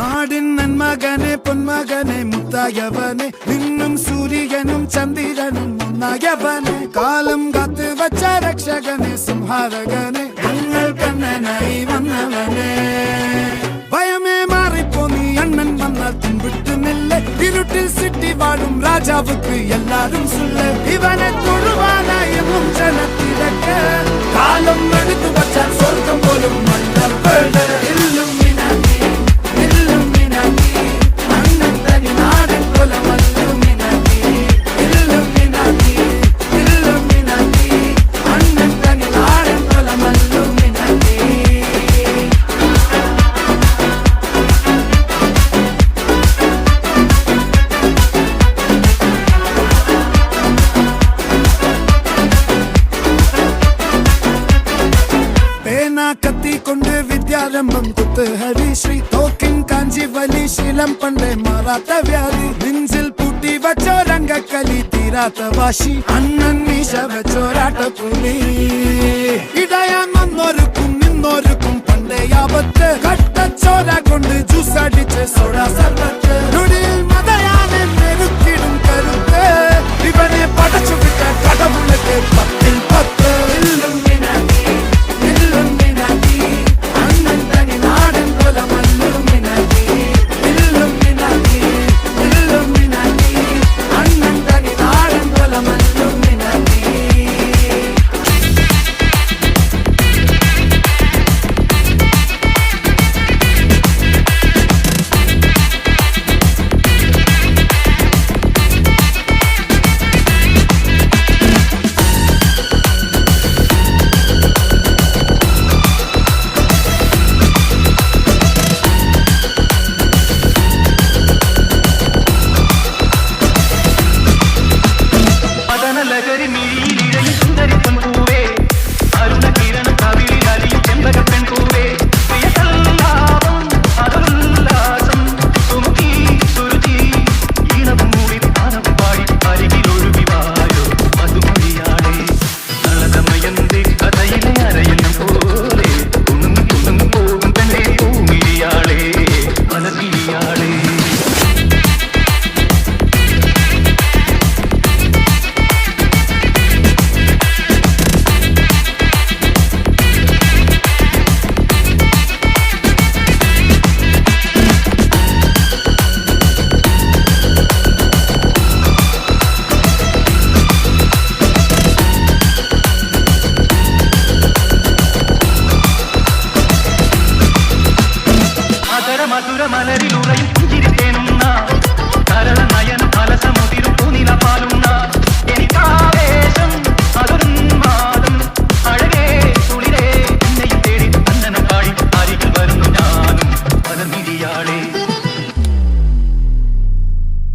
നാടിൻ നന്മകനെ പൊന്മകനെ മുത്തായവനെ നിന്നും സൂര്യനും ചന്ദ്രനും ഒന്നായവനെ കാലം കാത്തു വച്ച രക്ഷകനെ സംഹാരകനെ இருட்டில் சிட்டி வாழும் ராஜாவுக்கு எல்லாரும் சொல்ல இவனை கத்தி கொண்டு வித்யாரம்பம் குத்து ஹரிஸ்ரீ தோக்கின் காஞ்சி வலி சீலம் பண்டை மாறாத்த வியாதி நெஞ்சில் பூட்டி வச்சோ ரங்க களி தீராத்த வாஷி அண்ணன் மீச வச்சோ ராட்ட புலி മദനലഹരി മധുര മധുര മലരിലുറയും